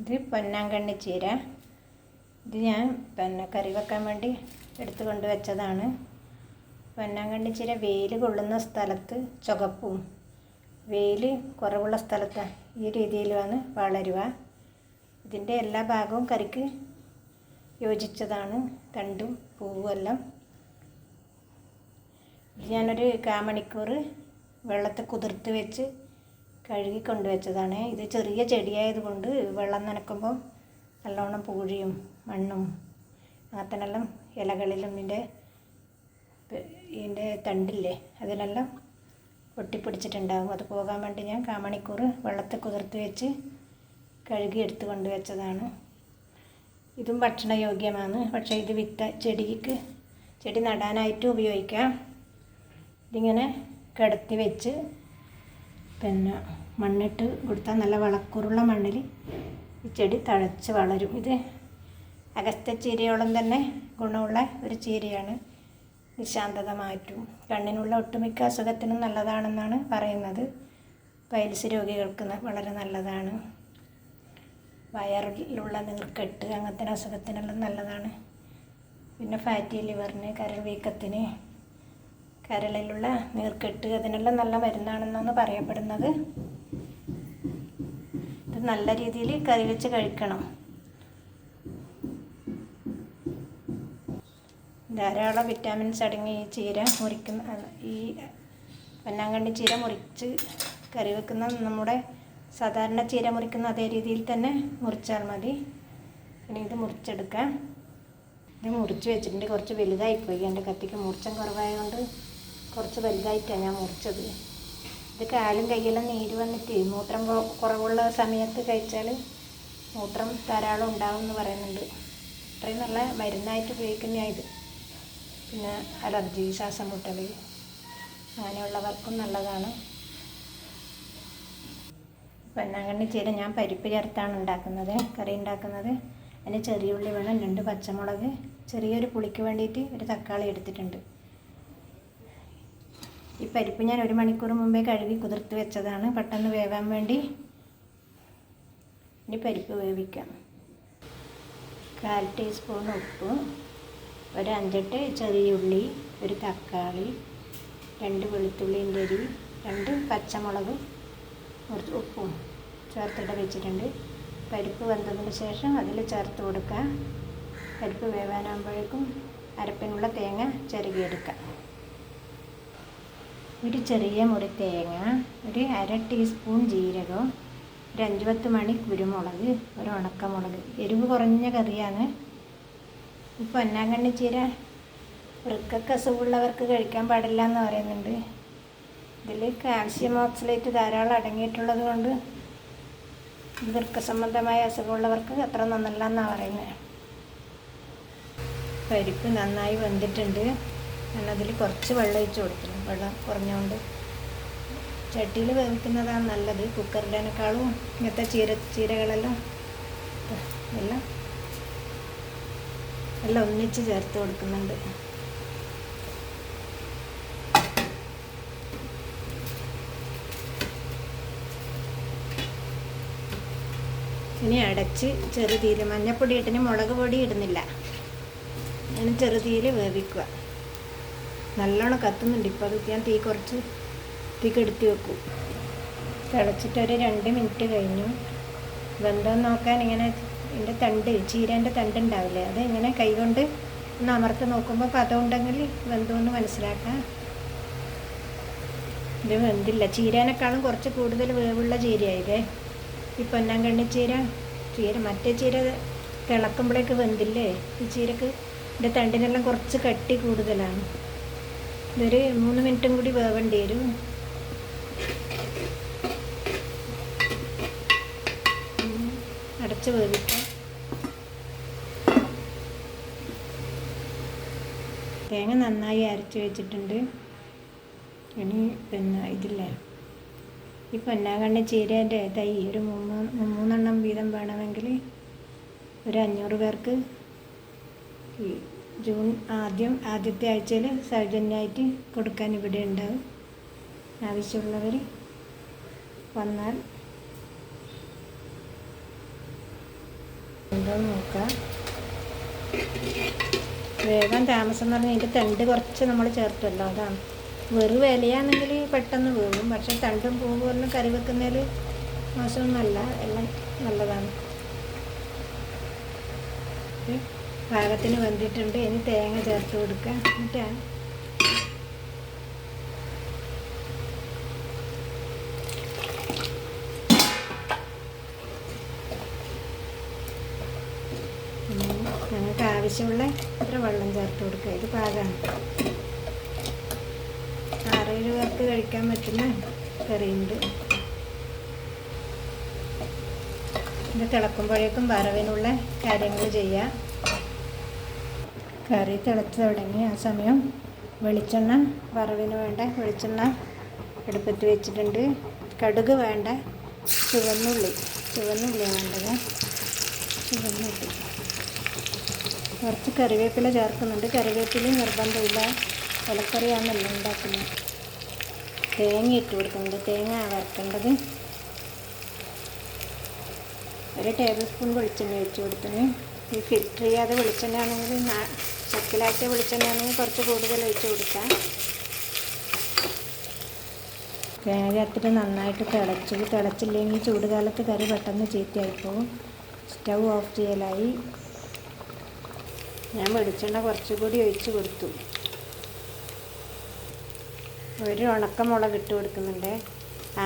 ഇത് പൊന്നാങ്കണ്ണി ചീര. ഇത് ഞാൻ പിന്നെ കറി വെക്കാൻ വേണ്ടി എടുത്തു കൊണ്ട് വെച്ചതാണ്. പൊന്നാങ്കണ്ണി ചീര വെയിൽ കൊള്ളുന്ന സ്ഥലത്ത് ചുകപ്പും. വെയിൽ കുറവുള്ള സ്ഥലത്ത് ഈ രീതിയിലാണ് വളരുക. ഇതിന്റെ എല്ലാ ഭാഗവും കറിക്ക് യോജിച്ചതാണ്. തണ്ടും പൂവും എല്ലാം ഇത് ഞാനൊരു കാമണിക്കൂർ വെള്ളത്തിൽ കുതിർത്ത് വെച്ച് കഴുകി കൊണ്ടുവച്ചതാണ് ഇത് ചെറിയ ചെടിയായതുകൊണ്ട് വെള്ളം നനക്കുമ്പോൾ നല്ലോണം പൂഴിയും മണ്ണും അങ്ങനത്തെല്ലാം ഇലകളിലും ഇതിന്റെ ഇതിന്റെ തണ്ടില്ലേ അതിലെല്ലാം ഒട്ടിപ്പിടിച്ചിട്ടുണ്ടാകും അത് പോകാൻ വേണ്ടി ഞാൻ കാമണിക്കൂർ വെള്ളത്തിൽ കുതിർത്ത് വെച്ച് കഴുകി എടുത്ത് കൊണ്ടുവച്ചതാണ്. ഇതും ഭക്ഷണയോഗ്യമാണ്. പക്ഷേ ഇത് വിത്ത ചെടിക്ക് ചെടി നടാനായിട്ടും ഉപയോഗിക്കാം. ഇതിങ്ങനെ കിടത്തി വെച്ച് പിന്നെ മണ്ണിട്ട് കൊടുത്താൽ നല്ല വളക്കൂറുള്ള മണ്ണിൽ ഈ ചെടി തഴച്ച് വളരും. ഇത് അഗസ്ത്യ ചീരയോളം തന്നെ ഗുണമുള്ള ഒരു ചീരയാണ്. നിശാന്തത മാറ്റും. കണ്ണിനുള്ള ഒട്ടുമിക്ക അസുഖത്തിനും നല്ലതാണെന്നാണ് പറയുന്നത്. പൈൽസ് രോഗികൾക്ക് വളരെ നല്ലതാണ്. വയറിലുള്ള നീർക്കെട്ട് അങ്ങനത്തെ അസുഖത്തിനെല്ലാം നല്ലതാണ്. പിന്നെ ഫാറ്റി ലിവറിന് കരൾ വീക്കത്തിന് കരളിലുള്ള നീർക്കെട്ട്. അതിനെല്ലാം നല്ല മരുന്നാണെന്നാണ് പറയപ്പെടുന്നത്. ഇത് നല്ല രീതിയിൽ കറി വെച്ച് കഴിക്കണം. ധാരാളം വിറ്റാമിൻസ് അടങ്ങി ഈ ചീര മുറിക്കുന്ന ഈ പൊന്നാങ്കണ്ണി ചീര മുറിച്ച് കറി വെക്കുന്ന നമ്മുടെ സാധാരണ ചീര മുറിക്കുന്ന അതേ രീതിയിൽ തന്നെ മുറിച്ചാൽ മതി. ഇനി ഇത് മുറിച്ചെടുക്കാം. ഇത് മുറിച്ച് വെച്ചിട്ടുണ്ട്. കുറച്ച് വലുതായിപ്പോയി. എന്റെ കത്തിക്ക് മുറിച്ചം കുറവായതുകൊണ്ട് കുറച്ച് വലുതായിട്ടാണ് ഞാൻ മുറിച്ചത്. ഇത് കാലും കയ്യെല്ലാം നീര് വന്നിട്ട് മൂത്രം കുറവുള്ള സമയത്ത് കഴിച്ചാൽ മൂത്രം ധാരാളം ഉണ്ടാവും എന്ന് പറയുന്നുണ്ട്. അത്രയും നല്ല മരുന്നായിട്ട് ഉപയോഗിക്കുന്നതാണ് ഇത് പിന്നെ അലർജി ശ്വാസം മുട്ടൽ അങ്ങനെയുള്ളവർക്കും നല്ലതാണ്. പൊന്നാങ്കണ്ണി ചീര ഞാൻ പരിപ്പ് ചേർത്താണ് ഉണ്ടാക്കുന്നത് കറി ഉണ്ടാക്കുന്നത്. അതിന് ചെറിയ ഉള്ളി വേണം രണ്ട് പച്ചമുളക്. ചെറിയൊരു പുളിക്ക് വേണ്ടിയിട്ട് ഒരു തക്കാളി എടുത്തിട്ടുണ്ട്. ഈ പരിപ്പ് ഞാൻ ഒരു മണിക്കൂർ മുമ്പേ കഴുകി കുതിർത്ത് വെച്ചതാണ്. പെട്ടെന്ന് വേവാൻ വേണ്ടി ഇനി പരിപ്പ് വേവിക്കാം. കാൽ ടീസ്പൂൺ ഉപ്പ് ഒരു അഞ്ചെട്ട് ചെറിയ ഉള്ളി ഒരു തക്കാളി രണ്ട് വെളുത്തുള്ളിന്റെ അരി രണ്ട് പച്ചമുളക് കുറച്ച് ഉപ്പും ചേർത്തിട്ട് വെച്ചിട്ടുണ്ട്. പരിപ്പ് വെന്തതിന് ശേഷം അതിൽ ചേർത്ത് കൊടുക്കുക പരിപ്പ് വേവാനാകുമ്പോഴേക്കും അരപ്പിനുള്ള തേങ്ങ ചിരകിയെടുക്കാം ഒരു ചെറിയ മുറി തേങ്ങ ഒരു അര ടീസ്പൂൺ ജീരകം ഒരു അഞ്ച് പത്ത് മണി കുരുമുളക് ഒരു ഉണക്കമുളക്. എരിവ് കുറഞ്ഞ കറിയാണ്. ഇപ്പോൾ പൊന്നാങ്കണ്ണി ചീര വൃക്കൊക്കെ അസുഖമുള്ളവർക്ക് കഴിക്കാൻ പാടില്ല എന്ന് പറയുന്നുണ്ട്. ഇതിൽ കാൽഷ്യം ഓക്സലേറ്റ് ധാരാളം അടങ്ങിയിട്ടുള്ളത് കൊണ്ട് ഇത് വൃക്ക സംബന്ധമായ അസുഖമുള്ളവർക്ക് അത്ര നന്നല്ല എന്നാണ് പറയുന്നത് പരിപ്പ് നന്നായി വെന്തിട്ടുണ്ട്. ഞാൻ അതിൽ കുറച്ച് വെള്ളം ഒഴിച്ച് കൊടുത്തിട്ടുണ്ട്. വെള്ളം കുറഞ്ഞുകൊണ്ട്. ചട്ടിയിൽ വേവിക്കുന്നതാണ് നല്ലത്. കുക്കറിലേക്കാളും ഇങ്ങനത്തെ ചീര ചീരകളെല്ലാം എല്ലാം എല്ലാം ഒന്നിച്ച് ചേർത്ത് കൊടുക്കുന്നുണ്ട്. ഇനി അടച്ച് ചെറുതീയിൽ മഞ്ഞപ്പൊടി ഇട്ടിന് മുളക് പൊടി ഇടുന്നില്ല. ഞാൻ ചെറുതീയിൽ വേവിക്കുക. നല്ലോണം കത്തുന്നുണ്ട്. ഇപ്പോൾ അത് ഞാൻ തീ കുറച്ച് തീ കെടുത്തി വെക്കും. തിളച്ചിട്ട് ഒരു രണ്ട് മിനിറ്റ് കഴിഞ്ഞു. വെന്തോന്ന് നോക്കാൻ ഇങ്ങനെ ഇതിന്റെ തണ്ട് ചീരേന്റെ തണ്ട് ഉണ്ടാവില്ലേ? അത് ഇങ്ങനെ കൈകൊണ്ട് ഒന്ന് അമർത്ത് നോക്കുമ്പോൾ പതം ഉണ്ടെങ്കിൽ വെന്തോന്ന് മനസ്സിലാക്കാം. ഇത് വെന്തില്ല. ചീരേനേക്കാളും കുറച്ച് കൂടുതൽ വേവുള്ള ചീരയായില്ലേ? ഈ പൊന്നാങ്കണ്ണി ചീര ചീര മറ്റേ ചീര തിളക്കുമ്പോഴേക്ക് വെന്തില്ലേ? ഈ ചീരക്ക് ഇതിന്റെ തണ്ടിനെല്ലാം കുറച്ച് കട്ടി കൂടുതലാണ്. ഇതൊരു മൂന്ന് മിനിറ്റും കൂടി വേവേണ്ടി വരും. അടച്ച് വേവിക്കാം. തേങ്ങ നന്നായി അരച്ച് വെച്ചിട്ടുണ്ട്. ഇനി പിന്നെ ഇതില്ലേ? ഈ പൊന്നാകണ്ണി ചീരേന്റെ തൈ ഒരു മൂന്ന് മൂന്നെണ്ണം വീതം വേണമെങ്കിൽ ഒരു അഞ്ഞൂറ് പേർക്ക് ഈ ജൂൺ ആദ്യം ആദ്യത്തെ ആഴ്ചയിൽ സൗജന്യമായിട്ട് കൊടുക്കാൻ ഇവിടെ ഉണ്ടാവും. ആവശ്യമുള്ളവർ വന്നാൽ ഉണ്ടോ നോക്കാം. വേഗം താമസം എന്ന് പറഞ്ഞാൽ ഇതിന്റെ തണ്ട് കുറച്ച് നമ്മൾ ചേർത്തല്ലോ അതാണ്. വെറു വിലയാണെങ്കിൽ പെട്ടെന്ന് വീഴും പക്ഷെ തണ്ടും പൂവും പറഞ്ഞ് കറി വെക്കുന്നതിൽ മോശമൊന്നുമല്ല എല്ലാം നല്ലതാണ്. ഇത് പാകത്തിന് വെന്തിട്ടുണ്ട്. ഇനി തേങ്ങ ചേർത്ത് കൊടുക്കുക എന്നിട്ടാണ് ഞങ്ങൾക്ക് ആവശ്യമുള്ള ഇത്ര വെള്ളം ചേർത്ത് കൊടുക്കുക ഇത് പാകമാണ് ആറേഴ് പേർക്ക് കഴിക്കാൻ പറ്റുന്ന കറിയുണ്ട്. ഇത് തിളക്കുമ്പോഴേക്കും വറവിനുള്ള കാര്യങ്ങൾ ചെയ്യാം കറി തിളച്ച് തുടങ്ങി ആ സമയം വെളിച്ചെണ്ണ വറവിന് വേണ്ട വെളിച്ചെണ്ണ അടുപ്പത്ത് വെച്ചിട്ടുണ്ട്. കടുക് വേണ്ട ചുവന്നുള്ളി. ചുവന്നുള്ളി വേണ്ടത്. ചുവന്നുള്ളി. കുറച്ച് കറിവേപ്പില ചേർക്കുന്നുണ്ട്. കറിവേപ്പില നിർബന്ധമില്ല. ഇലക്കറിയാണല്ലോ ഉണ്ടാക്കുന്നത്. തേങ്ങ ഇട്ട് കൊടുക്കുന്നുണ്ട്. തേങ്ങ വറുക്കേണ്ടത് ഒരു ടേബിൾ സ്പൂൺ വെളിച്ചെണ്ണ ഒഴിച്ച് കൊടുത്തിന് ഈ ഫിൽറ്റർ ചെയ്യാതെ വെളിച്ചെണ്ണ ആണെങ്കിൽ ചക്കിലാക്കിയ വെളിച്ചെണ്ണ ആണെങ്കിൽ കുറച്ച് കൂടുതൽ ഒഴിച്ച് കൊടുക്കാം. തേങ്ങ ചേർത്തിട്ട് നന്നായിട്ട് തിളച്ചു. തിളച്ചില്ലെങ്കിൽ ചൂടുകാലത്ത് കറി പെട്ടെന്ന് ചീത്തയായി പോകും സ്റ്റൗ ഓഫ് ചെയ്യലായി. ഞാൻ വെളിച്ചെണ്ണ കുറച്ചുകൂടി ഒഴിച്ച് കൊടുത്തു. ഒരു ഉണക്കമുളക് ഇട്ട് കൊടുക്കുന്നുണ്ട്.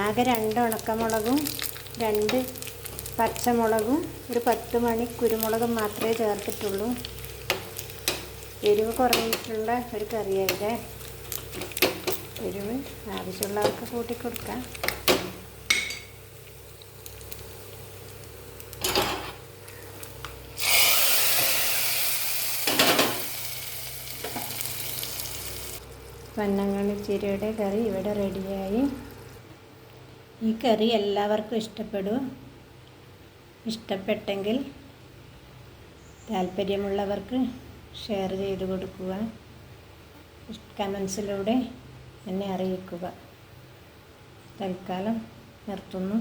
ആകെ രണ്ട് ഉണക്കമുളകും രണ്ട് പച്ചമുളകും ഒരു പത്ത് മണി കുരുമുളകും മാത്രമേ ചേർത്തിട്ടുള്ളൂ. എരിവ് കുറഞ്ഞിട്ടുള്ള ഒരു കറിയായത് എരിവ് ആവശ്യമുള്ളവർക്ക് കൂട്ടി കൊടുക്കാം. പന്നങ്ങണി ചീരയുടെ കറി ഇവിടെ റെഡിയായി. ഈ കറി എല്ലാവർക്കും ഇഷ്ടപ്പെടും. ഇഷ്ടപ്പെട്ടെങ്കിൽ താല്പര്യമുള്ളവർക്ക് ഷെയർ ചെയ്ത് കൊടുക്കുക. കമൻസിലൂടെ എന്നെ അറിയിക്കുക. തൽക്കാലം നിർത്തുന്നു.